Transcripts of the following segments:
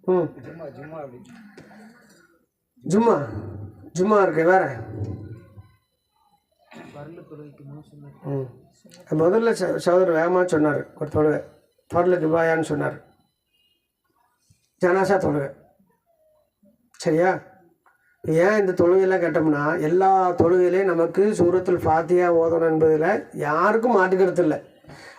ம். ஜும்மா ஜும்மா இருக்கு வேற. ம். முதல்ல ச- சகோதரர் வேகமாக சொன்னார் ஒரு தொழுகை. பொருள் பாயான்னு சொன்னார். ஜனாசா தொழுகை. சரியா? ஏன் இந்த தொழுகையெல்லாம் கேட்டோம்னா எல்லா தொழுகையிலையும் நமக்கு சூரத்தில் ஃபாத்தியா ஓதணும் என்பதில் யாருக்கும் மாட்டுக்கிறது இல்லை.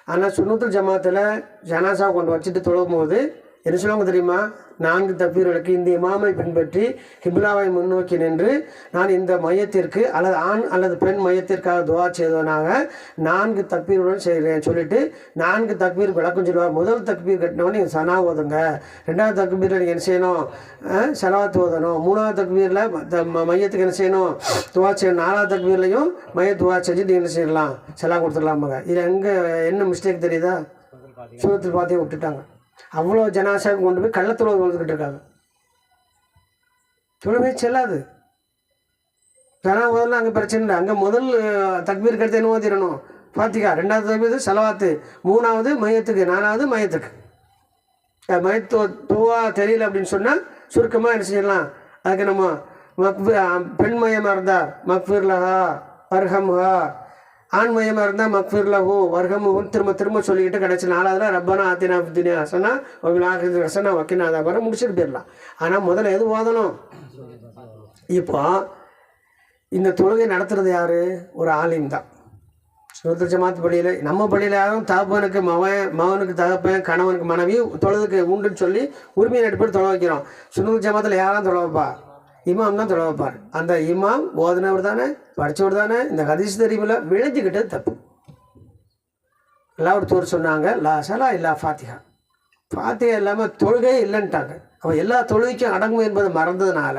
ஆனால் சுன்னத்துல் ஜமாத்தில் ஜனாசா கொண்டு வச்சுட்டு தொழும்போது என்ன சொல்லுவாங்க தெரியுமா? நான்கு தப்பீர்களுக்கு இந்த இமாமை பின்பற்றி ஹிப்லாவை முன்னோக்கி நின்று நான் இந்த மையத்திற்கு அல்லது ஆண் அல்லது பெண் மையத்திற்காக துவா செய்தவனாக நான்கு தப்பீருடன் செய்கிறேன் சொல்லிட்டு நான்கு தக்பீர் விளக்கம் சொல்லுவார். முதல் தக்பீர் கட்டினவொடனே நீங்கள் சனா ஓதுங்க. ரெண்டாவது தக்பீரில் நீங்கள் என்ன செய்யணும்? செலவாத்து ஓதணும். மூணாவது தக்பீரில் த- ம- மையத்துக்கு என்ன செய்யணும்? துவா செய்யணும். நாலாவது தக்பீர்லையும் மைய துவா செஞ்சு நீங்கள் என்ன செய்யலாம்? செலா கொடுத்துடலாமாங்க இதில் எங்கே என்ன மிஸ்டேக் தெரியுதா? சூரத்தில் பார்த்தே விட்டுட்டாங்க. அவ்வளோ ஜனாசாவுக்கு கொண்டு போய் கள்ளத்துல வளர்த்துக்கிட்டு இருக்காங்க. தொழுவே செல்லாது. ஜனா முதல்ல அங்கே பிரச்சனை இல்லை. அங்கே முதல் அஹ், கருத்து அடுத்து என்ன ஓதிடணும் பாத்திகா ரெண்டாவது தக்பீர் செலவாத்து. மூணாவது மையத்துக்கு நாலாவது மையத்துக்கு. அஹ், தூவா துவா தெரியல அப்படின்னு சொன்னால் சுருக்கமாக என்ன செய்யலாம்? அதுக்கு நம்ம மக்பு பெண்மயமாக பெண் மையமாக இருந்தால் மக்ஃபிர்லஹா வர்ஹம்ஹா ஆண்மயமாக இருந்தால் இருந்தால் மக்ஃபிர்லஹு வர்க்கமும் திரும்ப திரும்ப சொல்லிக்கிட்டு கிடச்சி நாலாவதுல ரப்பனா ஆத்தினா துனியா ஹசனா வகிலாஹிது ஹசனா வக்கினா அதை முடிச்சுட்டு போயிடலாம். ஆனால் முதல்ல எது ஓதணும் இப்போ இந்த தொழுகை நடத்துறது யார்? ஒரு ஆலிம் தான். சுதந்திர ஜமாத் பள்ளியில் நம்ம பள்ளியில் யாரும் தகப்பனுக்கு மவன் மகனுக்கு தகப்பன் கணவனுக்கு மனைவி தொழுதுக்கு உண்டுன்னு சொல்லி உரிமையை அடிப்படை தொலை வைக்கிறோம். சுதந்திர ஜமாத்தில் யாரும் தொலை வைப்பா? இமாம் தான் தொலை வைப்பார் அந்த இமாம் ஓதுனவர் தானே படித்தவர் தானே இந்த ஹதீஸ் தெரியுமில்ல விளைஞ்சிக்கிட்டது தப்பு. லாவூர் சொன்னாங்க லா சலா இல்லா ஃபாத்திஹா. ஃபாத்திகா இல்லாமல் தொழுகை இல்லைன்ட்டாங்க. அவன் எல்லா தொழுகைக்கும் அடங்கும் என்பதை மறந்ததுனால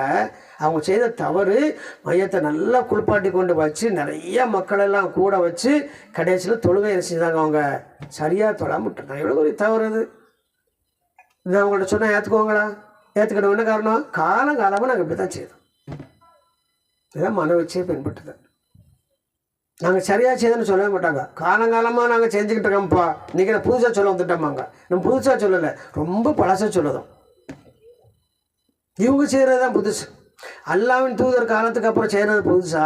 அவங்க செய்த தவறு மையத்தை நல்லா குளிப்பாட்டி கொண்டு வச்சு நிறைய மக்களெல்லாம் கூட வச்சு கடைசியில் தொழுகை என்ன செஞ்சாங்க அவங்க சரியாக தொழாம விட்டுருந்தாங்க எவ்வளோ ஒரு தவறு அது. இது அவங்கள்ட்ட சொன்னால் ஏற்றுக்குவாங்களா ஏற்றுக்கணும் என்ன காரணம் காலங்காலமாக நாங்கள் இப்படி தான் செய்தோம். இதுதான் மன வச்சே பின்பற்றுது நாங்கள் சரியாக செய்தோன்னு சொல்லவே மாட்டாங்க. காலங்காலமாக நாங்கள் செஞ்சுக்கிட்டு இருக்கோம்ப்பா. இன்றைக்கி நான் புதுசாக சொல்ல வந்துட்டோமாங்க நம்ம புதுசாக சொல்லலை. ரொம்ப பழசாக சொல்லதும். இவங்க செய்கிறது தான் புதுசு. அல்லாவின் தூதர் காலத்துக்கு அப்புறம் செய்கிறது புதுசா?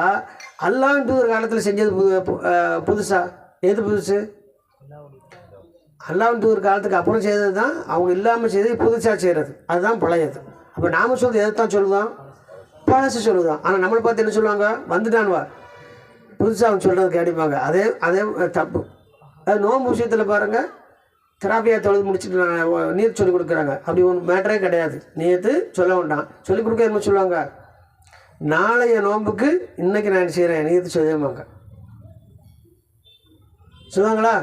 அல்லாவின் தூதர் காலத்தில் செஞ்சது புது புதுசாக புதுசா? எது புதுசு? அல்லாவின் காலத்துக்கு அப்புறம் செய்தது தான் அவங்க இல்லாமல் செய்தது புதுசாக செய்கிறது அதுதான் பழையது. அப்போ நாம் சொல்கிறது எதை தான் சொல்லுதோம் பழசு சொல்லுதான் ஆனால் நம்மளை பார்த்து என்ன சொல்லுவாங்க? வந்துட்டான்வா. புதுசாக அவங்க சொல்கிறது கேடிப்பாங்க அதே அதே தப்பு. அது நோம்பு விஷயத்தில் பாருங்கள் தெராப்பியா தொழுது முடிச்சுட்டு நான் நீர் சொல்லிக் கொடுக்குறாங்க. அப்படி ஒன்று மேட்டரே கிடையாது. நேற்று சொல்ல வேண்டாம். சொல்லிக் கொடுக்க என்ன சொல்லுவாங்க? நாளைய நோன்புக்கு இன்னைக்கு நான் செய்கிறேன் நேற்று சொல்லுவாங்க சொல்லுவாங்களா?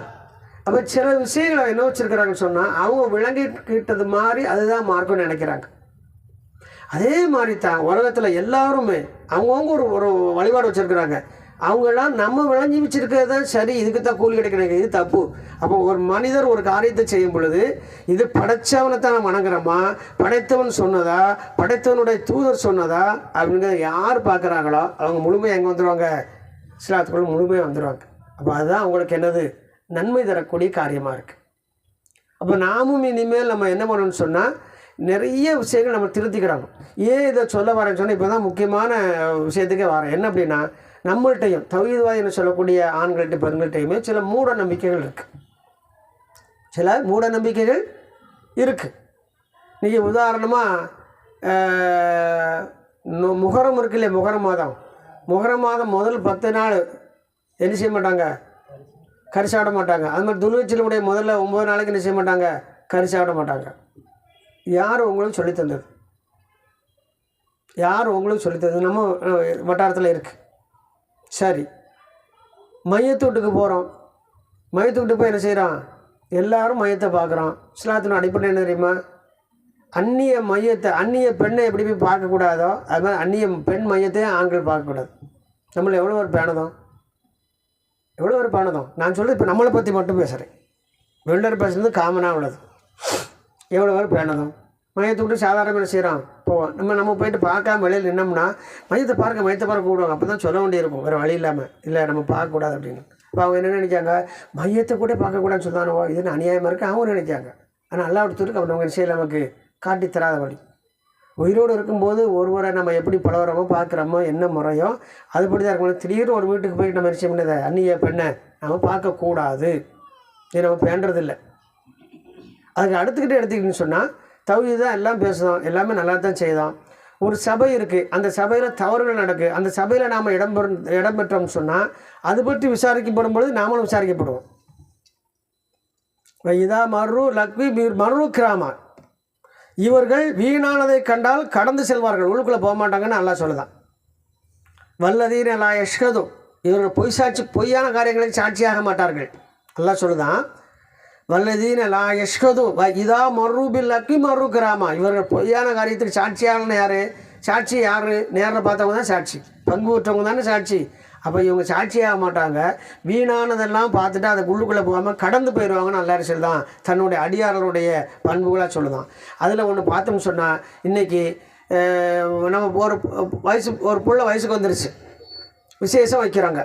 அப்போ சில விஷயங்களை என்ன வச்சுருக்கிறாங்கன்னு சொன்னால் அவங்க விளங்கிக்கிட்டது மாதிரி அதுதான் மார்க்கம்னு நினைக்கிறாங்க. அதே மாதிரி தான் உலகத்தில் எல்லாருமே அவங்கவுங்க ஒரு ஒரு வழிபாடு வச்சுருக்குறாங்க. அவங்கெல்லாம் நம்ம விளைஞ்சி வச்சிருக்கிறது தான் சரி இதுக்கு தான் கூலி கிடைக்கிறாங்க இது தப்பு. அப்போ ஒரு மனிதர் ஒரு காரியத்தை செய்யும் பொழுது இது படைச்சவனை தான் நம்ம வணங்குறோமா? படைத்தவன் சொன்னதா? படைத்தவனுடைய தூதர் சொன்னதா? அப்படிங்கிறத யார் பார்க்குறாங்களோ அவங்க முழுமையாக எங்கே வந்துடுவாங்க இஸ்லாத்துக்குள்ள முழுமையாக வந்துடுவாங்க அப்போ அதுதான் அவங்களுக்கு என்னது? நன்மை தரக்கூடிய காரியமாக இருக்குது அப்போ நாமும் இனிமேல் நம்ம என்ன பண்ணணும்னு சொன்னால் நிறைய விஷயங்கள் நம்ம திருத்திக்கிறாங்க ஏன் இதை சொல்ல வரேன்னு சொன்னால் இப்போ தான் முக்கியமான விஷயத்துக்கே வரேன். என்ன அப்படின்னா நம்மள்கிட்டையும் தவிர்வாதின்னு சொல்லக்கூடிய ஆண்கள்கிட்ட பெண்கள்கிட்டையுமே சில மூட நம்பிக்கைகள் இருக்குது சில மூட நம்பிக்கைகள் இருக்குது நீங்கள் உதாரணமாக முகரம் இருக்கு இல்லையா? முகரம் மாதம். முகரம் மாதம் முதல் பத்து நாள் என்ன செய்ய மாட்டாங்க? கறி சாப்பிட மாட்டாங்க. அது மாதிரி துணுவச்சிலுடைய முதல்ல ஒம்பது நாளைக்கு என்ன செய்ய மாட்டாங்க? கறி சாப்பிட மாட்டாங்க. யார் உங்களுக்கு சொல்லித் தந்தது? யார் உங்களுக்கு சொல்லித் தந்தது? நம்ம வட்டாரத்தில் இருக்குது சரி. மையத்தூட்டுக்கு போகிறோம் மையத்தூட்டு போய் என்ன செய்கிறோம் எல்லாரும் மையத்தை பார்க்குறோம் இஸ்லாத்தின் அடிப்படை என்ன தெரியுமா? அந்நிய மையத்தை அந்நிய பெண்ணை எப்படி போய் பார்க்கக்கூடாதோ அது மாதிரி அந்நிய பெண் மையத்தையும் ஆண்கள் பார்க்கக்கூடாது. நம்மளை எவ்வளோ ஒரு பேணதம் எவ்வளோ ஒரு பேணதம் நான் சொல்றது இப்போ நம்மளை பற்றி மட்டும் பேசுகிறேன் வெள்ளர் பேசுகிறது காமனாக உள்ளது. எவ்வளோ ஒரு பேணதம் மையத்தை விட்டு சாதாரண என்ன செய்கிறோம் போவோம் நம்ம நம்ம போயிட்டு பார்க்காம வெளியில் நின்னோம்னா மையத்தை பார்க்க மையத்தை பார்க்க கூடுவாங்க அப்போ தான் சொல்ல வேண்டியிருக்கும் வேறு வழி இல்லாமல் இல்லை நம்ம பார்க்கக்கூடாது அப்படின்னு. இப்போ அவங்க என்ன நினைக்காங்க மையத்தை கூட பார்க்கக்கூடாதுன்னு சொன்னானோ இதுன்னு அநியாயமாக இருக்குது அவங்க நினைக்காங்க ஆனால் நல்லா தூருக்கு அவர் அவங்க செய்யலை நமக்கு காட்டித் தராத வழி உயிரோடு இருக்கும்போது ஒருவரை நம்ம எப்படி பழகிறோமோ பார்க்குறோமோ என்ன முறையோ அதுபடி தான் இருக்கணும். திடீர்னு ஒரு வீட்டுக்கு போய் நம்ம விஷயம் பண்ணதை அன்னிய பெண்ணை நம்ம பார்க்கக்கூடாது. இது நம்ம பேண்டதில்லை அதுக்கு அடுத்துக்கிட்டே எடுத்துக்கிட்டுன்னு சொன்னால் தகுதி தான் எல்லாம் பேசுதோம். எல்லாமே நல்லா தான் செய்தோம். ஒரு சபை இருக்குது அந்த சபையில் தவறுகள் நடக்கு. அந்த சபையில் நாம் இடம் பெற இடம் பெற்றோம்னு சொன்னால் அது பற்றி விசாரிக்கப்படும் பொழுது நாமளும் விசாரிக்கப்படுவோம். இதா மறு லக்வி மீர் மர்ரு கிராமம் இவர்கள் வீணானதை கண்டால் கடந்து செல்வார்கள். உள்ளுக்குள்ளே போக மாட்டாங்கன்னு நல்லா சொல்லுதான். வல்லதீன லா யஷ்கதும் இவர்கள் பொய் சாட்சி பொய்யான காரியங்களுக்கு சாட்சியாக மாட்டார்கள். நல்லா சொல்லுதான் வல்லதீன லா யஷ்கது இதா மர்ரூபில் லக்கி மர்ரு கிராமா. இவர்கள் பொய்யான காரியத்துக்கு சாட்சியான யார்? சாட்சி யார்? நேரில் பார்த்தவங்க தான் சாட்சி. பங்கு பெற்றவங்க தானே சாட்சி. அப்போ இவங்க சாட்சியாக மாட்டாங்க. வீணானதெல்லாம் பார்த்துட்டு அதை உள்ளுக்குள்ளே போகாமல் கடந்து போயிடுவாங்கன்னு நல்லா அரசியல் தான் தன்னுடைய அடியாரருடைய பண்புகளாக சொல்லுதான். அதில் ஒன்று பார்த்தோம்னு சொன்னால் இன்றைக்கி நம்ம ஒரு வயசு ஒரு பிள்ளை வயசுக்கு வந்துருச்சு. விசேஷம் வைக்கிறாங்க.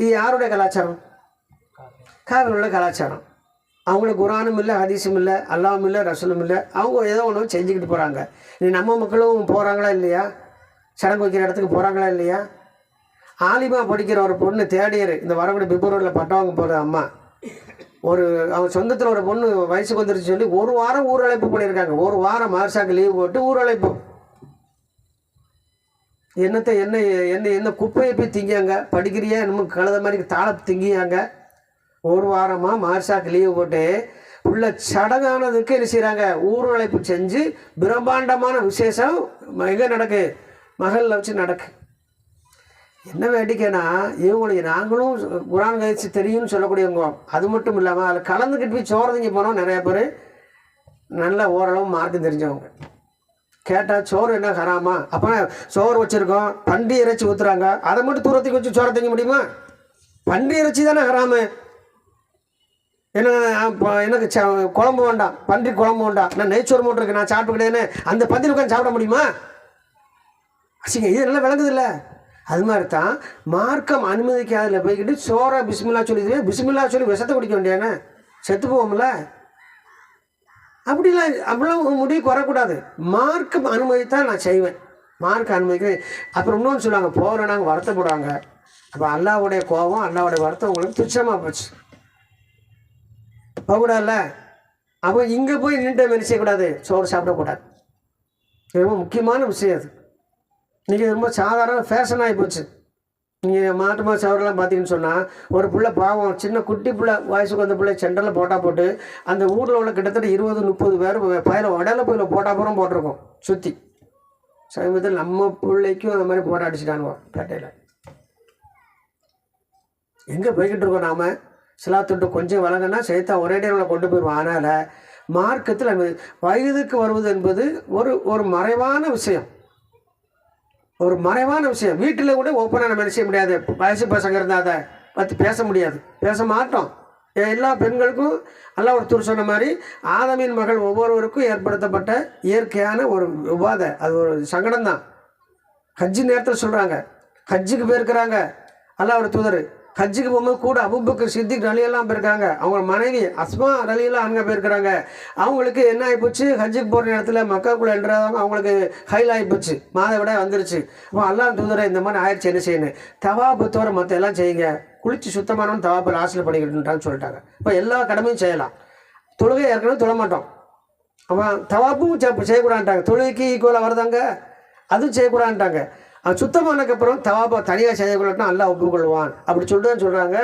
இது யாருடைய கலாச்சாரம்? காவிரியோட கலாச்சாரம். அவங்களுக்கு குரானும் இல்லை ஹதீஸும் இல்லை அல்லாவும் இல்லை ரசூலும் இல்லை. அவங்க ஏதோ ஒன்று செஞ்சுக்கிட்டு போகிறாங்க நீ நம்ம மக்களும் போகிறாங்களா இல்லையா? சடங்கு வைக்கிற இடத்துக்கு போகிறாங்களா இல்லையா? ஆலிமா படிக்கிற ஒரு பொண்ணு தேடியர் இந்த வரக்கூடிய பிப்ரவரியில் பட்டவங்க போகிற அம்மா. ஒரு அவங்க சொந்தத்தில் ஒரு பொண்ணு வயசுக்கு வந்துருச்சு சொல்லி ஒரு வாரம் ஊரழைப்பு பண்ணியிருக்காங்க. ஒரு வாரம் மார்சாக்கு லீவ் போட்டு ஊரழைப்பு. என்னத்தை என்ன என்ன என்ன குப்பையை போய் திங்கியாங்க? படிக்கிறியா? என்னமோ கழுத மாதிரி தாள திங்கியாங்க? ஒரு வாரமாக மார்சாக்கு லீவு போட்டு உள்ள சடங்கானதுக்கு என்ன செய்கிறாங்க ஊரழைப்பு செஞ்சு பிரம்மாண்டமான விசேஷம் எங்கே நடக்கு? மகளில் வச்சு நடக்கு. என்ன வேண்டிக்கைன்னா இவங்களுக்கு நாங்களும் குரான் கழிச்சு தெரியும்னு சொல்லக்கூடியவங்க. அது மட்டும் இல்லாமல் அதில் கலந்துக்கிட்டு போய் சோறதிங்க போனோம் நிறைய பேர் நல்ல ஓரளவு மார்க்கும் தெரிஞ்சவங்க. கேட்டால் சோறு என்ன ஹராமா? அப்போ சோறு வச்சுருக்கோம் பண்டி இறைச்சி ஊற்றுறாங்க அதை மட்டும் தூரத்துக்கு வச்சு சோறு தங்க முடியுமா? பண்டி இறைச்சி தானே ஹராமு. என்ன எனக்கு ச குழம்பு வேண்டாம் பன்றி குழம்பு வேண்டாம். நான் நெய்ச்சோறு மட்டும் இருக்கு நான் சாப்பிட்டுக்கிட்டேன்னு அந்த பந்தியில் உட்காந்து சாப்பிட முடியுமா? அசிங்க இது நல்லா விளங்குது இல்லை அது மாதிரி தான் மார்க்கம் அனுமதிக்காதில் போய்கிட்டு சோறா பிஸ்மில்லா சொல்லி பிஸ்மில்லா சொல்லி விஷத்தை குடிக்க வேண்டியானே செத்து போவோம்ல? அப்படிலாம் அப்படிலாம் முடிவு குறக்கூடாது மார்க்கம் அனுமதித்தான் நான் செய்வேன். மார்க் அனுமதிக்கிறேன். அப்புறம் இன்னொன்று சொல்லுவாங்க போகிற நாங்கள் வருத்தப்படுவாங்க அப்போ அல்லாவுடைய கோபம் அல்லாவுடைய வருத்தம் உங்களுக்கு துச்சமாக போச்சு. போகக்கூடாதுல்ல? அப்போ இங்கே போய் நின்று என்ன செய்யக்கூடாது. சோறு சாப்பிடக்கூடாது. ரொம்ப முக்கியமான விஷயம் அது. இன்றைக்கி ரொம்ப சாதாரண ஃபேஷன் ஆகி போச்சு. நீங்கள் மாட்டு மாதம் சவரெல்லாம் பார்த்தீங்கன்னு சொன்னால் ஒரு பிள்ளை பாவம் சின்ன குட்டி பிள்ளை வயசுக்கு வந்த பிள்ளை சென்டரில் போட்டால் போட்டு அந்த ஊரில் உள்ள கிட்டத்தட்ட இருபது முப்பது பேர் பயில உடல போயில போட்டால் பூரம் போட்டிருக்கோம் சுற்றி சமீபத்தில் நம்ம பிள்ளைக்கும் அந்த மாதிரி போட்டா அடிச்சிட்டானுவோ பேட்டையில். எங்கே போய்கிட்டு இருக்கோம் நாம்? சிலாத்துட்டு கொஞ்சம் வழங்கினா சேர்த்தா ஒரே டைமில் கொண்டு போயிடுவோம் அதனால் மார்க்கத்தில் வயதுக்கு வருவது என்பது ஒரு ஒரு மறைவான விஷயம். ஒரு மறைவான விஷயம். வீட்டில் கூட ஓப்பனாக நம்ம என்ன செய்ய முடியாது. வயசு பசங்க இருந்தால் அதை பற்றி பேச முடியாது. பேச மாட்டோம். எல்லா பெண்களுக்கும் அல்லா ஒருத்தர் சொன்ன மாதிரி ஆதமின் மகள் ஒவ்வொருவருக்கும் ஏற்படுத்தப்பட்ட இயற்கையான ஒரு விவாத அது ஒரு சங்கடம் தான் ஹஜ்ஜு நேரத்தில் சொல்கிறாங்க ஹஜ்ஜுக்கு போயிருக்கிறாங்க. அல்லா ஒரு தூதர். ஹஜ்ஜுக்கு போகும்போது கூட அபுபக்கர் சித்திக் ரலியெல்லாம் போயிருக்காங்க. அவங்க மனைவி அஸ்மா ரலியெல்லாம் அங்கே போயிருக்கிறாங்க. அவங்களுக்கு என்ன ஆகிப்போச்சு ஹஜ்ஜுக்கு போகிற நேரத்தில் மக்காக்குள்ள என்றவங்க அவங்களுக்கு ஹைல் ஆகிப்போச்சு மாதவிட வந்துருச்சு. அப்போ அல்லாஹ் தூதரை இந்த மாதிரி ஆயிடுச்சு என்ன செய்யணும் தவாபத்தோட மற்ற எல்லாம் செய்யுங்க. குளிச்சு சுத்தமானவன் தவாப்பு லாஸ்ட்டில் பண்ணிக்கிட்டுன்றான்னு சொல்லிட்டாங்க. இப்போ எல்லா கடமையும் செய்யலாம். தொழுகை ஏற்கனவே தொழ மாட்டோம். அவன் தவாப்பும் செய்யக்கூடாதுட்டாங்க தொழுகைக்கு ஈக்குவலாக வருதாங்க? அதுவும் செய்யக்கூடாதுட்டாங்க அவன் சுத்தமானதுக்கப்புறம் தவாபா தனியாக செய்யக்கூடாதுனா அல்லாஹ் ஒப்புக்கொள்வான். அப்படி சொல்லிட்டு சொல்கிறாங்க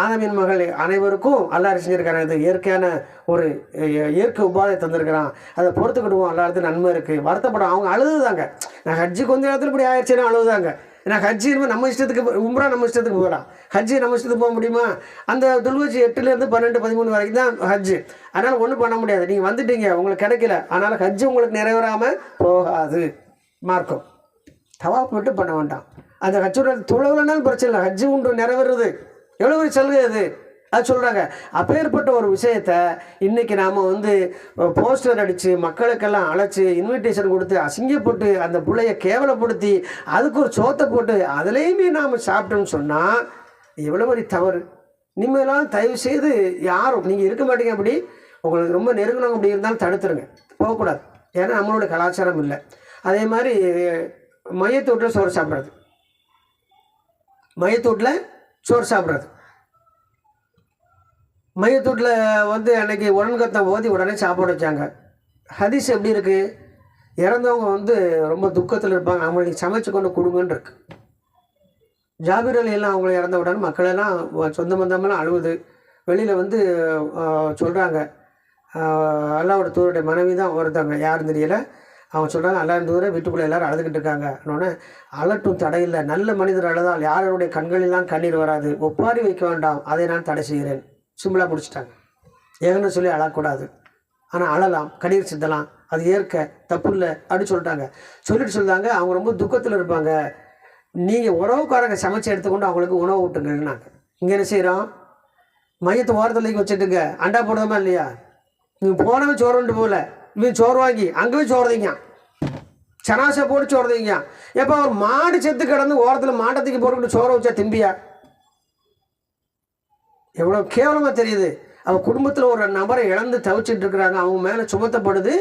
ஆதமின் மகள் அனைவருக்கும் அல்லாஹ் செஞ்சிருக்காங்க. இது இயற்கையான ஒரு இயற்கை உபாதை தந்திருக்கிறான். அதை பொறுத்துக்கிடுவோம். எல்லாத்துக்கும் நன்மை இருக்குது வருத்தப்படும் அவங்க அழுதுதாங்க. நான் ஹஜ்ஜுக்கு கொஞ்ச நேரத்தில் இப்படி ஆயிடுச்சுன்னா அழுதுதாங்க. ஏன்னா ஹஜ்ஜி நம்ம இஷ்டத்துக்கு உம்ரா நம்ம இஷ்டத்துக்கு போகலாம். ஹஜ்ஜி நம்ம இஷ்டத்துக்கு போக முடியுமா? அந்த துல்வச்சி எட்டுலேருந்து பன்னெண்டு பதிமூணு வரைக்கும் தான் ஹஜ்ஜு. அதனால் ஒன்றும் பண்ண முடியாது. நீங்கள் வந்துட்டீங்க. உங்களுக்கு கிடைக்கல. அதனால் ஹஜ்ஜு உங்களுக்கு நிறைவேறாமல் போகாது. மார்க்கம். தவாப் மட்டும் பண்ண வேண்டாம். அந்த ஹஜ்ஜோட தொழுவலனாலும் பிரச்சனை இல்லை. ஹஜ்ஜு உண்டு நிறைவேறது. எவ்வளோ பெரிய சலுகை அது. அது சொல்கிறாங்க அப்பேற்பட்ட ஒரு விஷயத்த இன்றைக்கி நாம் வந்து போஸ்டர் அடித்து மக்களுக்கெல்லாம் அழைச்சி இன்விடேஷன் கொடுத்து அசிங்கப்பட்டு அந்த பிள்ளைய கேவலப்படுத்தி அதுக்கு ஒரு சோத்தை போட்டு அதுலேயுமே நாம் சாப்பிட்டோம்னு சொன்னால் எவ்வளோ பெரிய தவறு. இனிமேலாம் தயவு செய்து யாரும் நீங்கள் இருக்க மாட்டீங்க அப்படி உங்களுக்கு ரொம்ப நெருங்கணும் அப்படி இருந்தாலும் தடுத்துருங்க. போகக்கூடாது. ஏன்னா நம்மளோட கலாச்சாரம் இல்லை. அதே மாதிரி மையத்தூட்டில் சோறு சாப்பிட்றது. மையத்தூட்டில் சோறு சாப்பிட்றது. மையத்தூட்டில் வந்து அன்னைக்கு உடன்கத்தம் ஓதி உடனே சாப்பாடு வச்சாங்க. ஹதீஸ் எப்படி இருக்குது இறந்தவங்க வந்து ரொம்ப துக்கத்தில் இருப்பாங்க. அவங்களுக்கு சமைச்சு கொண்டு கொடுங்கன்னு இருக்கு. ஜாபீர் அலி எல்லாம் அவங்கள இறந்த உடனே மக்களெல்லாம் வ- சொந்த பந்தமெல்லாம் அழுவுது வெளியில் வந்து சொல்கிறாங்க அல்லாவோட தூருடைய மனைவி தான் ஒருத்தவங்க யாருன்னு தெரியல. அவங்க சொல்கிறாங்க அல்லா தூர வீட்டுக்குள்ளே எல்லாரும் அழுதுகிட்டு இருக்காங்க. இன்னொன்று அலட்டும் தடையில்லை. நல்ல மனிதர் அழுதால் யாருடைய கண்களெல்லாம் கண்ணீர் வராது. ஒப்பாரி வைக்க வேண்டாம். அதை நான் தடை செய்கிறேன். சிம்பிளாக முடிச்சிட்டாங்க. ஏகன்னு சொல்லி அழக்கூடாது. ஆனால் அழலாம். கண்ணீர் சிந்தலாம். அது ஏற்க தப்பு இல்லை அப்படின்னு சொல்லிட்டாங்க. சொல்லிட்டு சொல்றாங்க அவங்க ரொம்ப துக்கத்தில் இருப்பாங்க. நீங்கள் உறவுக்காரங்க சமைச்சு எடுத்துக்கொண்டு அவங்களுக்கு உணவு ஊட்டுங்கன்னாங்க இங்கே என்ன செய்கிறோம் மையத்தை ஓரத்தில் வச்சுட்டுங்க. அண்டா போடுறோமா இல்லையா? நீங்கள் போனவன் சோறு போகல இவன் சோறு வாங்கி அங்கேயும் சோறு வைங்க சனாசை போட்டு சோறு வைங்க எப்போ ஒரு மாடு செத்து கிடந்து ஓரத்தில் மாட்டத்துக்கு போட்டுக்கிட்டு சோறு வச்சா திம்பியா? எவ்வளோ கேவலமாக தெரியுது. அவன் குடும்பத்தில் ஒரு நபரை இழந்து தவிச்சிட்டு இருக்கிறாங்க. அவங்க மேலே சுமத்தப்படுது.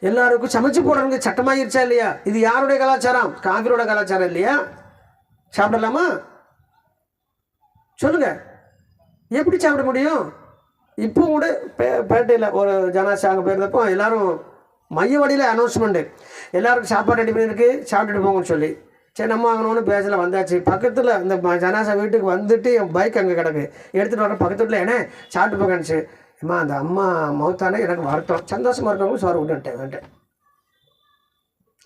எல்லாருக்கும் சமைச்சு போடுறவங்க சட்டமாகிருச்சா இல்லையா? இது யாருடைய கலாச்சாரம்? காவிரோட கலாச்சாரம் இல்லையா? சாப்பிடலாமா? சொல்லுங்க. எப்படி சாப்பிட முடியும்? இப்போ கூட பே பேட்டையில் ஒரு ஜனாசா அங்கே போயிருந்தப்போ எல்லாரும் மையவாடியில் அனௌன்ஸ்மெண்ட்டு எல்லாருக்கும் சாப்பாடு ரெடி பண்ணியிருக்கு சாப்பிட்டுட்டு போங்கன்னு சொல்லி. சரி நம்ம வாங்கணும்னு பேசல வந்தாச்சு. பக்கத்தில் அந்த ஜனாசா வீட்டுக்கு வந்துட்டு என் பைக் அங்கே கிடக்கு. எடுத்துகிட்டு வர பக்கத்து வீட்டில் என்ன? சாப்பிட்டு போங்கன்னுச்சு. அம்மா அந்த அம்மா மௌத்தானே எனக்கு வருத்தம். சந்தோஷமாக இருக்கவங்க சோறு விட்டுட்டேன் வந்துட்டேன்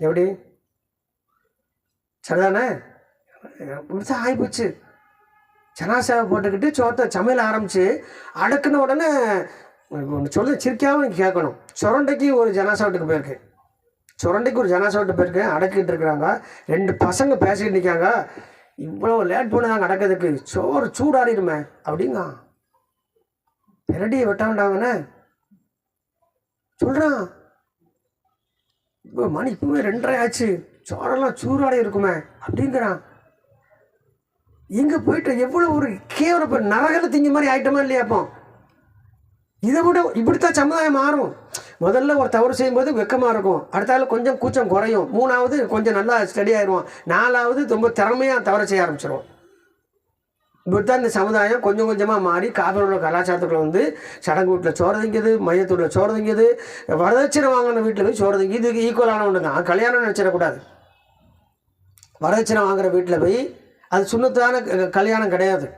எப்படி? சரிதானே? ஆகிப்போச்சு ஜனாசாவை போட்டுக்கிட்டு சோத்தை சமையல் ஆரம்பித்து அடக்குன உடனே ஒன்று சொல்லு சிரிக்காமல் நீங்கள் கேட்கணும். சுரண்டைக்கு ஒரு ஜனாசாவட்டுக்கு போயிருக்கேன் போயிருக்கு. சுரண்டைக்கு ஒரு ஜனாசாவட்டு போயிருக்கேன் போயிருக்கு. அடக்கிட்டு இருக்கிறாங்க. ரெண்டு பசங்க பேசிக்கிட்டு நிற்காங்க இவ்வளோ லேட் பண்ணுதாங்க அடக்கிறதுக்கு. சோறு சூடாறிடுமே அப்படிங்க. பெரடியை வெட்ட வேண்டாங்கண்ணே சொல்கிறான் இப்போ மணி இப்போவே ரெண்டரை ஆச்சு. சோறெல்லாம் சூறாடி இருக்குமே அப்படிங்கிறான். இங்கே போயிட்டு எவ்வளோ ஒரு கேவலம் இப்போ நரகத்தை திங்க மாதிரி ஆயிட்டோமா இல்லையா அப்போ? இதை விட இப்படித்தான் சமுதாயம் மாறும். முதல்ல ஒரு தவறு செய்யும்போது வெக்கமாக இருக்கும். அடுத்தால கொஞ்சம் கூச்சம் குறையும். மூணாவது கொஞ்சம் நல்லா ஸ்டடி ஆயிடுவோம் நாலாவது ரொம்ப திறமையாக தவறு செய்ய ஆரம்பிச்சிருவோம் இப்படித்தான் இந்த சமுதாயம் கொஞ்சம் கொஞ்சமாக மாறி காவிரியோட கலாச்சாரத்துக்குள்ள வந்து சடங்கு வீட்டில் சோறு திங்கிது மையத்தூரில் சோறு திங்கிது வரதட்சணை வாங்கின வீட்டில் போய் சோறு திங்கி இதுக்கு ஈக்குவலான ஒன்று தான் கல்யாணம் நினச்சிடக்கூடாது. வரதட்சணை வாங்குகிற வீட்டில் போய் அது சுண்ணத்தான க- கல்யாணம் கிடையாது.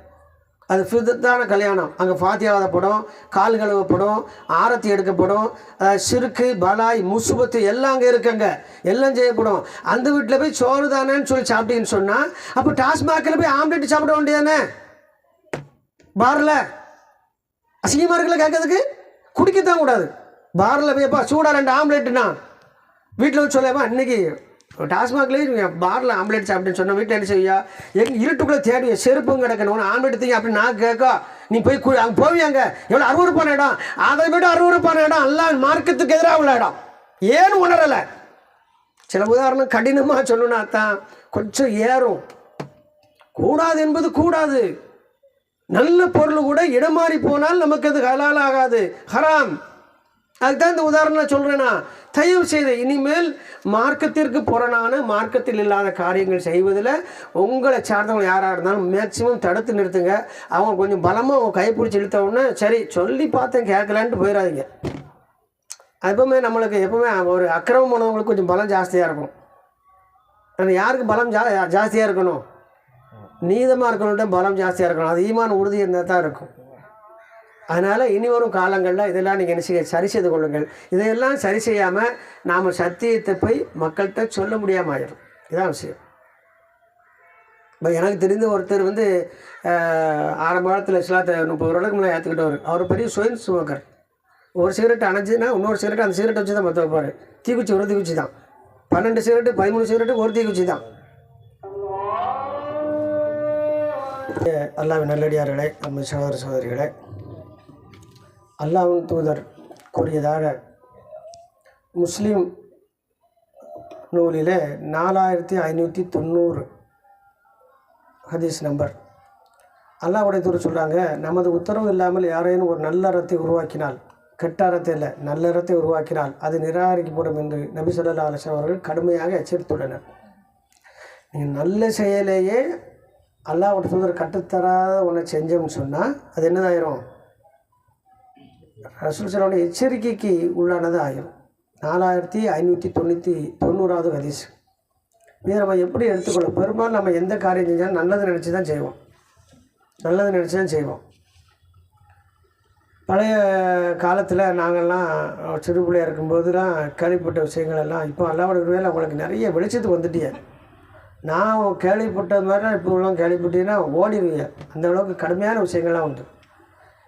அது ஃபிதத்தான கல்யாணம். அங்கே ஃபாத்தியாவதப்படும் கால் கழுவப்படும் ஆரத்தி எடுக்கப்படும் சிறுக்கு பலாய் முசுபத்து எல்லாம் அங்கே இருக்குங்க. எல்லாம் செய்யப்படும். அந்த வீட்டில் போய் சோறு தானேன்னு சொல்லி சாப்பிட்டீங்கன்னு சொன்னால் அப்போ டாஸ்மாகில் போய் ஆம்லெட் சாப்பிட வேண்டியதானே? பாரில். அசிங்கமாக இருக்கல கேட்கறதுக்கு? குடிக்கத்தான் கூடாது. பாரில் போய்ப்பா சூடாக ரெண்டு ஆம்லெட்டுண்ணா. வீட்டில் வச்சு சொல்லேப்பா இன்னைக்கு டாஸ்மாக்லேயே பாரில் ஆம்லேட் சாப்பிட்டேன்னு சொன்ன வீட்டில் என்ன செய்யா எங்கள் இருட்டுக்குள்ளே தேடி செருப்பும் கிடக்கணும். ஆம்லேட் தீங்க அப்படின்னு நான் கேட்க நீ போய் கு அங்கே போவியாங்க? எவ்வளோ அருவறுப்பான இடம். அதை விட அருவறுப்பான இடம். எல்லாம் மார்க்கத்துக்கு எதிராக உள்ள இடம். ஏன்னு உணரலை? சில உதாரணம் கடினமாக சொல்லணும்னா தான் கொஞ்சம் ஏறும். கூடாது என்பது கூடாது. நல்ல பொருள் கூட இடம் மாறி போனால் நமக்கு அது ஹலால் ஆகாது. ஹராம். அதுதான் இந்த உதாரணம் நான் சொல்கிறேன்னா தயவு செய்து இனிமேல் மார்க்கத்திற்கு புறனான மார்க்கத்தில் இல்லாத காரியங்கள் செய்வதில் உங்களை சார்ந்தவங்க யாராக இருந்தாலும் மேக்சிமம் தடுத்து நிறுத்துங்க. அவங்க கொஞ்சம் பலமாக அவங்க கைப்பிடிச்சி இழுத்த உடனே சரி சொல்லி பார்த்தேன் கேட்கலான்ட்டு போயிடாதீங்க எப்பவுமே நம்மளுக்கு எப்பவுமே ஒரு அக்கிரமம் கொஞ்சம் பலம் ஜாஸ்தியாக இருக்கும். ஆனால் யாருக்கு பலம் ஜா ஜாஸ்தியாக இருக்கணும்? நீதமாக இருக்கணும்ட்ட பலம் ஜாஸ்தியாக இருக்கணும். அது ஈமான் உறுதி இருந்தால் தான் இருக்கும். அதனால் இனி வரும் காலங்களில் இதெல்லாம் நீங்கள் என்ன செய்ய சரி செய்து கொள்ளுங்கள். இதையெல்லாம் சரி செய்யாமல் நாம் சத்தியத்தை போய் மக்கள்கிட்ட சொல்ல முடியாமல் ஆயிடும் இதான் விஷயம். இப்போ எனக்கு தெரிந்த ஒருத்தர் வந்து ஆரம்ப காலத்தில் இஸ்லாத்தை முப்பது வருடத்துக்கு முன்னாடி ஏற்றுக்கிட்டவர் அவர் பெரிய சுயன் சுமக்கர். ஒரு சிகரெட் அணைஞ்சுன்னா இன்னொரு சிகரெட் அந்த சிகரெட் வச்சு தான் மற்ற வைப்பார். தீக்குச்சி ஒரு தீக்குச்சி தான். பன்னெண்டு சிகரெட்டு பதிமூணு சிகரெட்டு ஒரு தீக்குச்சி தான். அல்லாவின் நல்லடியார்களே நம்ம சகோதர சகோதரிகளே. அல்லாவின் தூதர் கூறியதாக முஸ்லீம் நூலில் நாலாயிரத்தி ஐநூற்றி தொண்ணூறு ஹதீஸ் நம்பர். அல்லாவுடைய தூர் சொல்கிறாங்க நமது உத்தரவு இல்லாமல் யாரேனும் ஒரு நல்ல அறத்தை உருவாக்கினால் கெட்ட அறத்தை இல்லை நல்ல அறத்தை உருவாக்கினால் அது நிராகரிக்கப்படும் என்று நபி சொல்லா அலிஸ்லாம் அவர்கள் கடுமையாக எச்சரித்துள்ளனர். நீங்கள் நல்ல செயலையே அல்லாஹ்வுடைய தூதர் கட்டுத்தராத ஒன்று செஞ்சோம்னு சொன்னால் அது என்னதாயிரும்? ரசூல் சலாவுடைய எச்சரிக்கைக்கு உள்ளானது ஆயிரும். நாலாயிரத்தி ஐநூற்றி தொண்ணூற்றி தொண்ணூறாவது ஹதீஸ். இதை நம்ம எப்படி எடுத்துக்கொள்ள பெரும்பாலும் நம்ம எந்த காரியம் செஞ்சாலும் நல்லது நினச்சி தான் செய்வோம். நல்லது நினச்சி தான் செய்வோம். பழைய காலத்தில் நாங்கள்லாம் சிறு பிள்ளையாக இருக்கும்போதுலாம் கேள்விப்பட்ட விஷயங்கள் எல்லாம் இப்போ அல்லாவோட வேலை உங்களுக்கு நிறைய வெளிச்சத்துக்கு வந்துட்டியே. நான் கேள்விப்பட்ட மாதிரி இப்போ உள்ள கேள்விப்பட்டீங்கன்னா ஓடிடுவீங்க அந்த அளவுக்கு கடுமையான விஷயங்கள்லாம் உண்டு.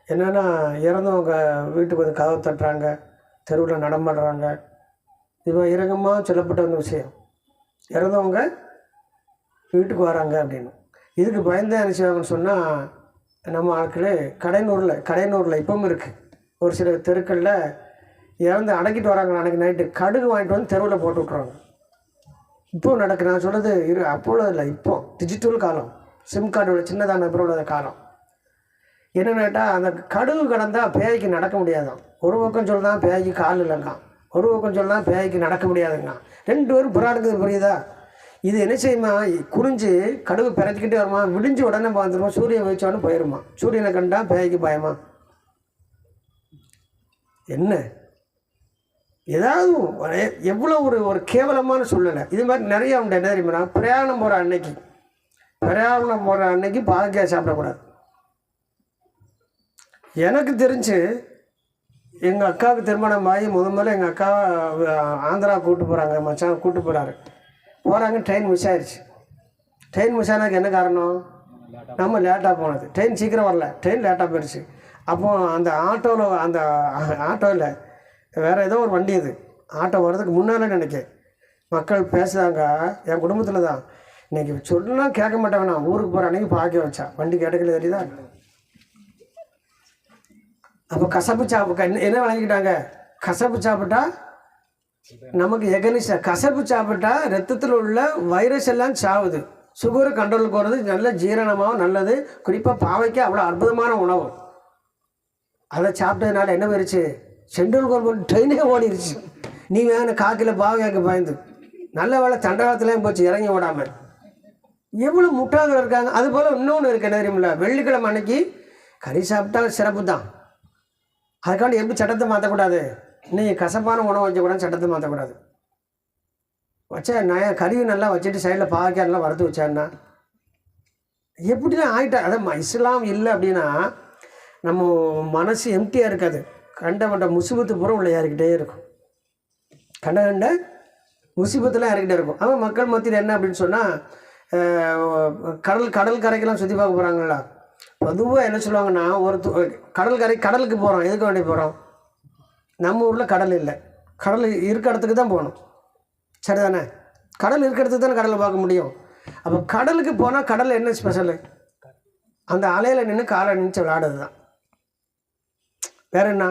என்னென்னா இறந்தவங்க வீட்டுக்கு வந்து கதவு தட்டுறாங்க தெருவில் நடமாடுறாங்க இப்போ இறங்கமாக சொல்லப்பட்ட ஒரு விஷயம். இறந்தவங்க வீட்டுக்கு வராங்க அப்படின்னு. இதுக்கு பயந்து என்ன செய்வாங்கன்னு சொன்னால் நம்ம ஆட்களே கடைநூரில் கடைநூரில் இப்பவும் இருக்குது ஒரு சில தெருக்களில் இறந்து அடக்கிட்டு வராங்க அன்றைக்கி நைட்டு கடுகு வாங்கிட்டு வந்து தெருவில் போட்டு விட்ருவாங்க இப்போது நடக்கு நான் சொல்கிறது இரு அப்போ இல்லை இப்போ. டிஜிட்டல் காலம். சிம் கார்டு சின்னதான பிறகு காலம். என்னன்னு கேட்டால் அந்த கடுகு கடந்தால் பேய்க்கு நடக்க முடியாதான் ஒரு பக்கம் சொல்லலாம் பேய்க்கு கால் இல்லைங்க ஒரு பக்கம் சொல்லலாம் பேய்க்கு நடக்க முடியாதுங்க ரெண்டு பேரும் புறாடுக்குது புரியுதா? இது என்ன செய்யுமா? குறிஞ்சு கடுகு பிறச்சிக்கிட்டே வருமா? விடிஞ்சு உடனே பார்த்துருமா சூரியன் வச்சோன்னு போயிடுமா சூரியனை கண்டா பேய்க்கு பயமா? என்ன? ஏதாவது ஒரு- எவ்வளோ ஒரு ஒரு கேவலமான சூழ்நிலை. இது மாதிரி நிறைய உண்டு. என்ன தெரியுமா? பிரயாணம் போகிற அன்னைக்கு. பிரயாணம் போகிற அன்னைக்கு பாகக்காய் சாப்பிடக்கூடாது. எனக்கு தெரிஞ்சு எங்கள் அக்காவுக்கு திருமணம் ஆகி முத முதல்ல எங்கள் அக்கா ஆந்திரா கூப்பிட்டு போகிறாங்க மச்சான் கூட்டு போகிறாரு போகிறாங்க ட்ரெயின் மிஸ் ஆயிடுச்சு ட்ரெயின் மிஸ் ஆனதுக்கு என்ன காரணம்? நம்ம லேட்டாக போனது. ட்ரெயின் சீக்கிரம் வரல. ட்ரெயின் லேட்டாக போயிடுச்சு அப்போ அந்த ஆட்டோவில் அந்த ஆட்டோவில் வேறு ஏதோ ஒரு வண்டி இது. ஆட்டோ வர்றதுக்கு முன்னால் நினைக்கிறேன் மக்கள் பேசுகிறாங்க என் குடும்பத்தில் தான் இன்னைக்கு சொல்லலாம் கேட்க மாட்டேன் நான் ஊருக்கு போகிற அன்னைக்கு பாக்கி வச்சா. வண்டி கேட்டக்கில் தெரியுதா? அப்போ கசப்பு சாப்பிட என்ன என்ன கசப்பு சாப்பிட்டா நமக்கு எகனிஸ்ட கசப்பு சாப்பிட்டா ரத்தத்தில் உள்ள வைரஸ் எல்லாம் சாவுது. சுகரை கண்ட்ரோலுக்கு போகிறது நல்ல ஜீரணமாகவும் நல்லது. குறிப்பாக பாவைக்கு அவ்வளோ அற்புதமான உணவு. அதை சாப்பிட்டதுனால என்ன போயிருச்சு? சென்ட்ரல் கவர்மெண்ட் ட்ரெயினே ஓடிடுச்சு நீ வேணும் காக்கில் பாவையாக்கு பயந்து. நல்ல வேலை தண்டகாலத்துலேயும் போச்சு இறங்கி ஓடாமல் எவ்வளோ முட்டாள்கள் இருக்காங்க. அதுபோல் இன்னொன்று இருக்கு என்ன தெரியுமில்ல? வெள்ளிக்கிழமை அன்னைக்கு கறி சாப்பிட்டா சிறப்பு தான் அதுக்காண்டி எப்படி சட்டத்தை மாற்றக்கூடாது நீங்கள் கசப்பான உணவு வச்சக்கூடாது சட்டத்தை மாற்றக்கூடாது வச்சா நான் கறி நல்லா வச்சுட்டு சைடில் பாவக்காய் நல்லா வறுத்து வச்சேன்னா எப்படிலாம் ஆகிட்டா அதான் இஸ்லாம் இல்லை அப்படின்னா நம்ம மனசு எம்டியாக இருக்காது. கண்ட கண்ட முசிபத்து பூரா உள்ள ஏறிக்கிட்டே இருக்கும். கண்ட கண்ட முசிபத்துலாம் இறக்கிட்டே இருக்கும். ஆனால் மக்கள் மத்தியில் என்ன அப்படின்னு சொன்னால் கடல் கடல் கரைக்கெல்லாம் சுற்றி பார்க்க போகிறாங்களா பொதுவாக என்ன சொல்லுவாங்கன்னா ஒரு கடல் கரை கடலுக்கு போகிறோம் எதுக்கு வேண்டி போகிறோம் நம்ம ஊரில் கடல் இல்லை. கடல் இருக்க இடத்துக்கு தான் போகணும். சரிதானே? கடல் இருக்க இடத்துக்கு தானே கடலை பார்க்க முடியும். அப்போ கடலுக்கு போனால் கடல் என்ன ஸ்பெஷலு அந்த அலையில் நின்று காலை நினச்சி விளையாடுறது தான் வேற என்ன?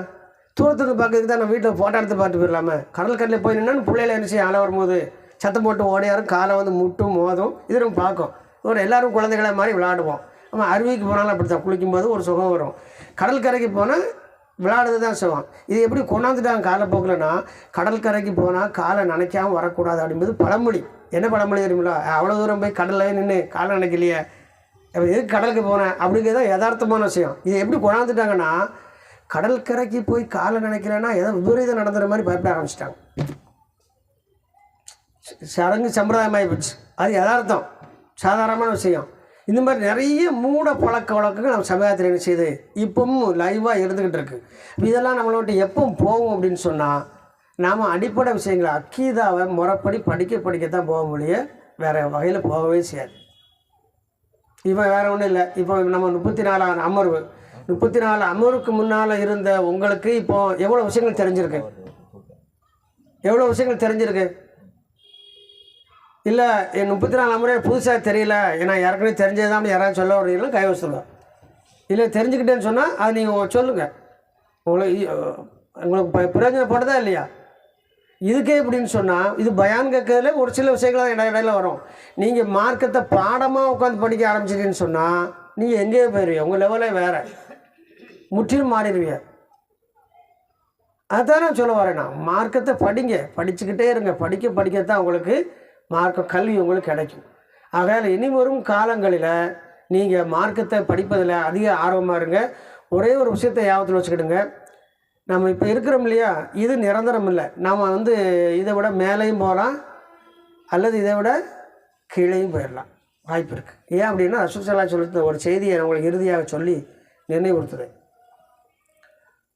தூரத்துக்கு பார்க்கறதுக்கு தான் நான் வீட்டில் ஃபோட்டோ எடுத்து பார்த்து போயிடலாமே. கடல் கரையில் போய் நின்று பிள்ளையில என்ன செய்யும் அலை வரும்போது சத்தம் போட்டு ஓடையாரும் காலை வந்து முட்டும் மோதும். இது நம்ம பார்க்கும். ஒரு எல்லாரும் குழந்தைகளை மாதிரி விளையாடுவோம். நம்ம அருவிக்கு போனாலும் அப்படி தான் குளிக்கும்போது ஒரு சுகம் வரும். கடற்கரைக்கு போனால் விளையாடுறது தான் சுகம். இது எப்படி கொண்டாந்துட்டாங்க காலப்போக்கில்னா கடற்கரைக்கு போனால் காலை நினைக்காமல் வரக்கூடாது அப்படிம்போது பழமொழி. என்ன பழமொழி தெரியுங்களா அவ்வளோ தூரம் போய் கடலில் நின்று காலை நினைக்கலையே. எது எதுக்கு கடலுக்கு போனேன்? அப்படிங்கிறது தான் யதார்த்தமான விஷயம். இது எப்படி கொண்டாந்துட்டாங்கன்னா கடற்கரைக்கு போய் காலை நினைக்கிறேன்னா ஏதோ விபரீதம் நடந்துற மாதிரி பயப்பட ஆரம்பிச்சிட்டாங்க. சடங்கு சம்பிரதாயமாகி போச்சு. அது யதார்த்தம். சாதாரணமான விஷயம். இந்த மாதிரி நிறைய மூட பழக்க வழக்கங்கள் நம்ம சமுதாயத்தில் என்ன செய்யுது இப்பவும் லைவாக இருந்துக்கிட்டு இருக்குது இதெல்லாம் நம்மளோட எப்போ போகும் அப்படின்னு சொன்னால் நாம் அடிப்படை விஷயங்களை அக்கீதாவை முறைப்படி படிக்க படிக்க தான் போக முடியும் வேறு வகையில் போகவே செய்யாது. இப்போ வேறு ஒன்றும் இல்லை. இப்போ நம்ம முப்பத்தி நாலாவது அமர்வு. முப்பத்தி நாலு அமர்வுக்கு முன்னால் இருந்த உங்களுக்கு இப்போ எவ்வளோ விஷயங்கள் தெரிஞ்சிருக்கு? எவ்வளோ விஷயங்கள் தெரிஞ்சிருக்கு? இல்லை என் முப்பத்தி நாலாம் முறை புதுசாக தெரியல. ஏன்னா ஏற்கனவே தெரிஞ்சதுதான் யாராவது சொல்ல வரீங்களா கை வச்சுருங்க. இல்லை தெரிஞ்சுக்கிட்டேன்னு சொன்னால் அது நீங்கள் சொல்லுங்கள் உங்களுக்கு உங்களுக்கு ப- பிரயோஜனப்படுதா இல்லையா? இதுக்கே இப்படின்னு சொன்னால் இது பயான் கேட்கறதுல ஒரு சில விஷயங்கள் தான் இட இடையில வரும். நீங்கள் மார்க்கத்தை பாடமாக உட்காந்து படிக்க ஆரம்பிச்சிட்டின்னு சொன்னால் நீங்கள் எங்கேயோ போயிடுவீங்க உங்கள் லெவலே வேறு. முற்றிலும் மாறிடுவீங்க. அதுதான் நான் சொல்ல வரேன் நான். மார்க்கத்தை படிங்க. படிச்சுக்கிட்டே இருங்க. படிக்க படிக்கத்தான் உங்களுக்கு மார்க்க கல்வி உங்களுக்கு கிடைக்கும். ஆகையால் இனி வரும் காலங்களில் நீங்கள் மார்க்கத்தை படிப்பதில் அதிக ஆர்வமாக இருங்க. ஒரே ஒரு விஷயத்தை ஞாபகத்தில் வச்சுக்கிடுங்க. நம்ம இப்போ இருக்கிறோம் இல்லையா? இது நிரந்தரம் இல்லை. நாம் வந்து இதை விட மேலேயும் போகலாம் அல்லது இதை விட கீழேயும் போயிடலாம். வாய்ப்பு இருக்குது ஏன் அப்படின்னா அசுசலா சொல்லித்த ஒரு செய்தியை நான் உங்களுக்கு இறுதியாக சொல்லி நினைவுறுத்துறேன்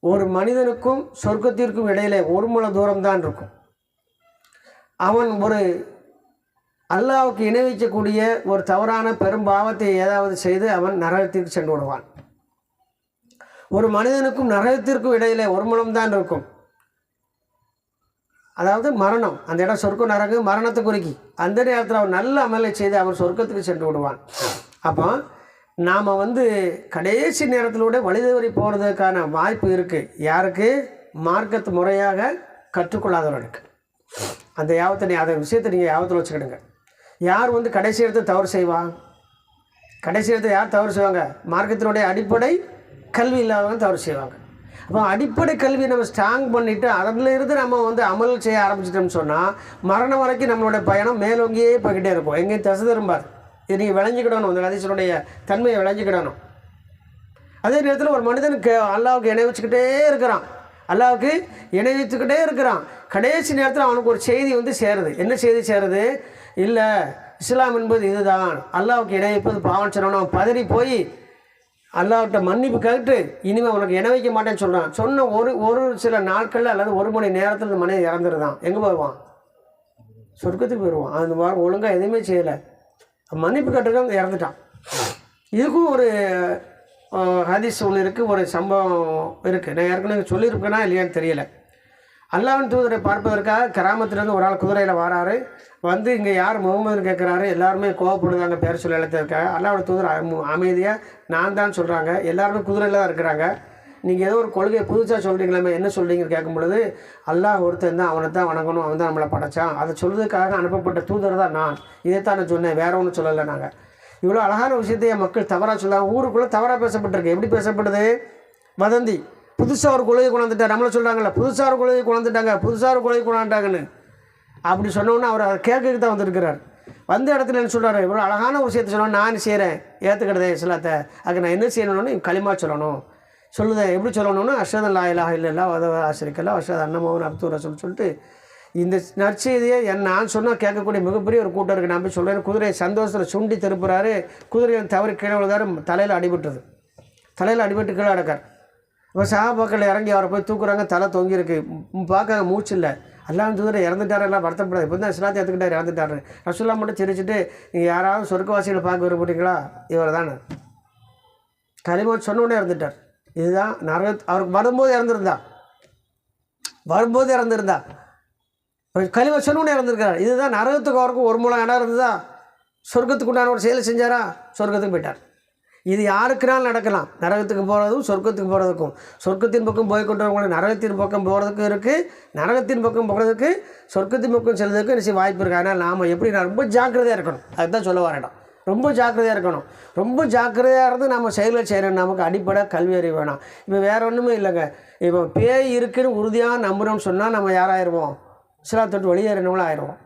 ஒரு மனிதனுக்கும் சொர்க்கத்திற்கும் இடையிலே ஒரு முழ தூரம்தான் இருக்கும். அவன் ஒரு அல்லாவுக்கு இணை வைக்கக்கூடிய ஒரு தவறான பெரும் பாவத்தை ஏதாவது செய்து அவன் நரகத்திற்கு சென்று விடுவான். ஒரு மனிதனுக்கும் நரகத்திற்கும் இடையிலே ஒரு முழம்தான் இருக்கும். அதாவது மரணம். அந்த இடம் சொர்க்கம் நரகு மரணத்தை குறிக்கி. அந்த நேரத்தில் அவர் நல்ல அமலை செய்து அவன் சொர்க்கத்துக்கு சென்று விடுவான். அப்போ நாம் வந்து கடைசி நேரத்திலூட வழிதவறி போகிறதுக்கான வாய்ப்பு இருக்குது யாருக்கு? மார்க்கத்து முறையாக கற்றுக்கொள்ளாதவர்களுக்கு. அந்த யாபத்தை நீ அந்த விஷயத்தை நீங்கள் யாபத்தில் வச்சுக்கிடுங்க. யார் வந்து கடைசி இடத்தை தவறு செய்வான் கடைசி இடத்தை யார் தவறு செய்வாங்க? மார்க்கத்தினுடைய அடிப்படை கல்வி இல்லாதவங்க தவறு செய்வாங்க. அப்போ அடிப்படை கல்வியை நம்ம ஸ்ட்ராங் பண்ணிவிட்டு அதில் இருந்து நம்ம வந்து அமல் செய்ய ஆரம்பிச்சிட்டோம்னு சொன்னால் மரணம் வரைக்கும் நம்மளுடைய பயணம் மேலோங்கியே போய்கிட்டே இருக்கும். எங்கேயும் தசை திரும்பாது இது நீங்கள் விளைஞ்சிக்கிடணும் அந்த ஹதீஸனுடைய தன்மையை விளைஞ்சிக்கிடணும் அதே நேரத்தில் ஒரு மனிதனுக்கு அல்லாவுக்கு இணை வச்சுக்கிட்டே இருக்கிறான். அல்லாவுக்கு இணைவிச்சுக்கிட்டே இருக்கிறான். கடைசி நேரத்தில் அவனுக்கு ஒரு செய்தி வந்து சேருது. என்ன செய்தி சேருது? இல்லை இஸ்லாம் என்பது இதுதான். அல்லாவுக்கு இணை வைப்பது பாவம் சொன்னவன் அவன் பதறி போய் அல்லாஹ்கிட்ட மன்னிப்பு கேட்டு இனிமேல் உனக்கு இணை வைக்க மாட்டேன்னு சொல்கிறான் சொன்ன ஒரு ஒரு சில நாட்களில் அல்லது ஒரு மணி நேரத்தில் இந்த மனிதன் இறந்துருதான் எங்கே போயிடுவான் சொர்க்கத்துக்கு போயிடுவான் அந்த மாதிரி ஒழுங்காக எதுவுமே செய்யலை. மன்னிப்பு கேட்டுருக்கான் இறந்துட்டான். இதுக்கும் ஒரு ஹதீஸ் ஒன்று இருக்குது ஒரு சம்பவம் இருக்குது நான் ஏற்கனவே சொல்லியிருப்பேனா இல்லையான்னு தெரியலை. அல்லாவின் தூதரை பார்ப்பதற்காக கிராமத்துலேருந்து ஒரு ஆள் குதிரையில் வராரு. வந்து இங்கே யார் முகமதுன்னு கேட்குறாரு எல்லாருமே கோவப்படுதாங்க பேர் சொல்லி எழுத்திருக்காங்க அல்லாவோட தூதர் அமைதியாக நான் தான் சொல்கிறாங்க எல்லாருமே குதிரையில் தான் இருக்கிறாங்க. நீங்கள் ஏதோ ஒரு கொள்கையை புதுசாக சொல்கிறீங்களே என்ன சொல்கிறீங்கன்னு கேட்கும் பொழுது அல்லாஹ் ஒருத்தன் தான் அவனை தான் வணங்கணும் அவன் தான் நம்மளை படைச்சான். அதை சொல்கிறதுக்காக அனுப்பப்பட்ட தூதர் தான் நான். இதைத்தான் நான் சொன்னேன். வேற ஒன்றும் சொல்லலை நாங்கள் இவ்வளோ அழகான விஷயத்தையே மக்கள் தவறாக சொல்லாங்க ஊருக்குள்ளே தவறாக பேசப்பட்டிருக்கு. எப்படி பேசப்படுது? வதந்தி. புதுசாக ஒரு கொள்கை கொண்டாந்துட்டார். நம்மளை சொல்கிறாங்கல்ல புதுசாக ஒரு கொள்கை கொண்டாந்துட்டாங்க புதுசாக ஒரு கொள்கை கொண்டாண்டாங்கன்னு. அப்படி சொன்னோன்னே அவர் அதை கேட்கறதுக்கு தான் வந்திருக்கிறார். வந்த இடத்துல என்ன சொல்கிறார் இவ்வளோ அழகான ஒரு விஷயத்தை சொன்னால் நான் செய்கிறேன் ஏற்றுக்கிட்டதே இஸ்லாத்தை. அதுக்கு நான் என்ன செய்யணும்னு களிமா சொல்லணும். சொல்லுதேன் எப்படி சொல்லணும்னு அஷதன் அல்லா இலாஹ உதவ வத அஷத் அன்னமோகன் அப்துல் ரசூல் சொல்லிட்டு இந்த நற்செய்தியை என் நான் சொன்னால் கேட்கக்கூடிய மிகப்பெரிய ஒரு கூட்டம் இருக்குது நான் போய் சொல்கிறேன் குதிரையை சந்தோஷத்தில் சுண்டி திருப்புறாரு. குதிரையை தவறி கீழே விழுதாரு தலையில் அடிபட்டுது தலையில் அடிபட்டு கீழே அடக்கார் இப்போ சகாபாக்கள் இறங்கி அவரை போய் தூக்குறாங்க தலை தொங்கியிருக்கு. பார்க்க மூச்சு இல்லை. எல்லாம் தூதர் இறந்துட்டாரு எல்லாம் வருத்தப்படாது. இப்போ தான் இஸ்லாத்தை எடுத்துக்கிட்டார் இறந்துட்டாரு. ரசுல்லா மட்டும் சிரிச்சுட்டு நீங்கள் யாராவது சொர்க்கவாசிகளை பார்க்க விரும்புறீங்களா? இவர் தானே களிமா சொன்னோடனே இறந்துட்டார். இதுதான் நரக அவருக்கு வரும்போது இறந்துருந்தா. வரும்போது இறந்துருந்தா. களிமா சொன்ன இறந்துருக்கார் இதுதான் நரகத்துக்கு அவருக்கும் ஒரு மூலம் இடம் இருந்ததா? சொர்க்கத்துக்கு உண்டான ஒரு செயலை செஞ்சாரா? சொர்க்கத்துக்கு போயிட்டார். இது யாருக்குனாலும் நடக்கலாம். நரகத்துக்கு போகிறதும் சொர்க்கத்துக்கு போகிறதுக்கும் சொர்க்கத்தின் பக்கம் போய் கொண்டவங்களுக்கு நரகத்தின் பக்கம் போகிறதுக்கும் இருக்குது நரகத்தின் பக்கம் போகிறதுக்கு சொர்க்கத்தின் பக்கம் செல்றதுக்கு நிச்சயம் வாய்ப்பு இருக்குது அதனால் நாம் எப்படி நான் ரொம்ப ஜாக்கிரதையாக இருக்கணும். அதுதான் சொல்ல வர இடம். ரொம்ப ஜாக்கிரதையாக இருக்கணும். ரொம்ப ஜாக்கிரதையாக இருந்து நம்ம செயலை செய்யணும் நமக்கு அடிப்படை கல்வி அறிவு வேணாம். இப்போ வேறு ஒன்றுமே இல்லைங்க. இப்போ பேய் இருக்குன்னு உறுதியாக நம்புகிறோம்னு சொன்னால் நம்ம யாராயிருவோம்? தொட்டு வெளியேறினவங்களும் ஆயிடுவோம்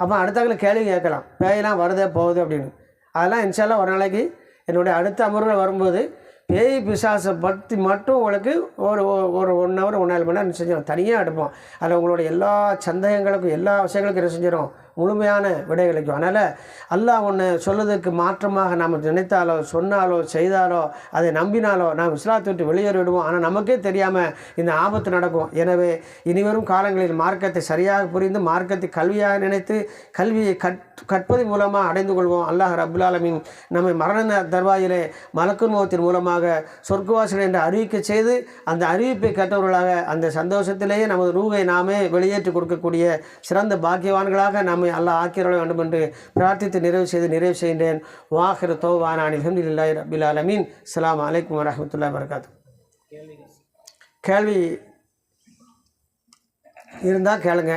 அப்போ அடுத்தாக்கில் கேள்வி கேட்கலாம். பேயெல்லாம் வருதே போகுது அப்படின்னு. அதெல்லாம் இன்ஷால்லாம் ஒரு நாளைக்கு என்னுடைய அடுத்த அமர்வில் வரும்போது பேய் பிசாசை பற்றி மட்டும் உங்களுக்கு ஒரு ஒரு- ஒன் ஹவர் ஒன்றரை மணி நேரம் செஞ்சிடும் தனியாக எடுப்போம். அதில் உங்களுடைய எல்லா சந்தேகங்களுக்கும் எல்லா விஷயங்களுக்கும் என்ன செஞ்சிடும் முழுமையான விடை கிடைக்கும் அதனால் அல்லாஹ் ஒன்று சொல்லுறதுக்கு மாற்றமாக நாம் நினைத்தாலோ சொன்னாலோ செய்தாலோ அதை நம்பினாலோ நாம் இஸ்லாத்தை விட்டு வெளியேறிவிடுவோம். ஆனால் நமக்கே தெரியாமல் இந்த ஆபத்து நடக்கும். எனவே இனிவரும் காலங்களில் மார்க்கத்தை சரியாக புரிந்து மார்க்கத்தை கல்வியாக நினைத்து கல்வியை கற் கற்பதன் மூலமாக அடைந்து கொள்வோம். அல்லாஹ் ரபுல் ஆலமீன் நம்மை மரண தர்வாயிலே மலக்குன் முகத்தின் மூலமாக சொர்க்கவாசிகள் என்று அறிவிக்க செய்து அந்த அறிவிப்பை கேட்டவர்களாக அந்த சந்தோஷத்திலேயே நமது ரூகை நாமே வெளியேற்றி கொடுக்கக்கூடிய சிறந்த பாக்கியவான்களாக நம்மை அல்லாஹ் ஆக்கிரள வேண்டும் என்று பிரார்த்தித்து நிறைவு செய்து நிறைவு செய்கின்றேன். வாஹிர தோவானான் அலமதுல்லாஹி ரபில் அலமீன் அஸ்ஸலாமு அலைக்கும் வரமத்துல்லா வரகாத்து கேள்வி இருந்தால் கேளுங்க.